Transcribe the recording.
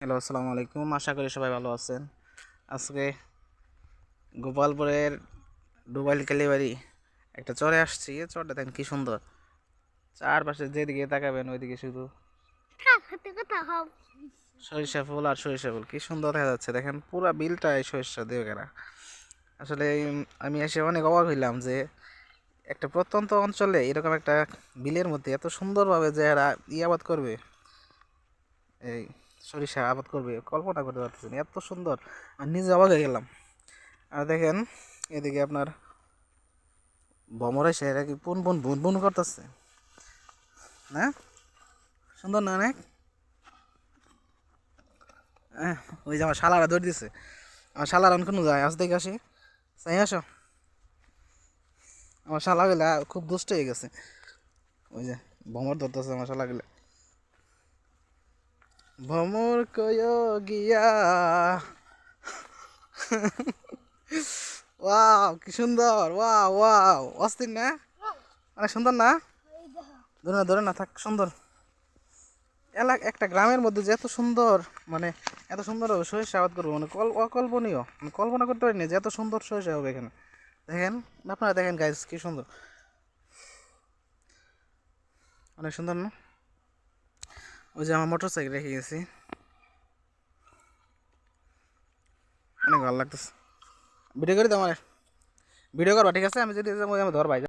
Hello, আসসালামু আলাইকুম। আশা করি সবাই ভালো আছেন। আজকে গোপালপুরের ডুবাইল কালীবাড়ি একটা চরে আসছি। চরটা দেখেন কি সুন্দর। চারপাশে যেদিকে তাকাবেন, ওইদিকে শুধু সরিষা ফুল আর সরিষা ফুল। কি সুন্দর দেখা যাচ্ছে। দেখেন পুরা বিলটাই সরিষা দিয়ে ঘেরা। আসলে আমি এসে অনেক অবাক হইলাম যে একটা প্রত্যন্ত অঞ্চলে এরকম একটা বিলের মধ্যে এত সুন্দরভাবে যে এরা ই আবাদ করবে। এই সরিষা আবাদ করবে, কল্পনা করতে পারতেছি না, এত সুন্দর। আর নিজে অবাক হয়ে গেলাম। আর দেখেন, এদিকে আপনার ভমর এসে এরা কি পুন পুন বুন বুন করতেছে। না? সুন্দর না অনেক? ওই যে আমার শালারা দৌড় দিছে। আমার শালার কোনো যায়, আজ দেখে আসি। চাই আসো। আমার শালা গেলে খুব দুষ্ট হয়ে গেছে। ওই যে ভমর ধরতেছে আমার শালা ভমর কয় গিয়া। ওয়াও, কি সুন্দর, ওয়াও ওয়াও, অস্থির না? অনেক সুন্দর না? ধরে না ধরে না, থাক, সুন্দর। এলাক একটা গ্রামের মধ্যে যে এত সুন্দর মানে এত সুন্দর সরিষা আবাদ করব মানে কল, অকল্পনীয়। মানে কল্পনা করতে পারিনি যে এত সুন্দর সরিষা হবে এখানে। দেখেন, আপনারা দেখেন গাইজ কি সুন্দর। অনেক সুন্দর না? ওই যে আমার মোটর সাইকেল রেখে গেছি অনেক ভালো লাগতেছে ভিডিও করে দাও আমার ভিডিও করবা ঠিক আছে আমি যদি যাব আমি ধর ভাই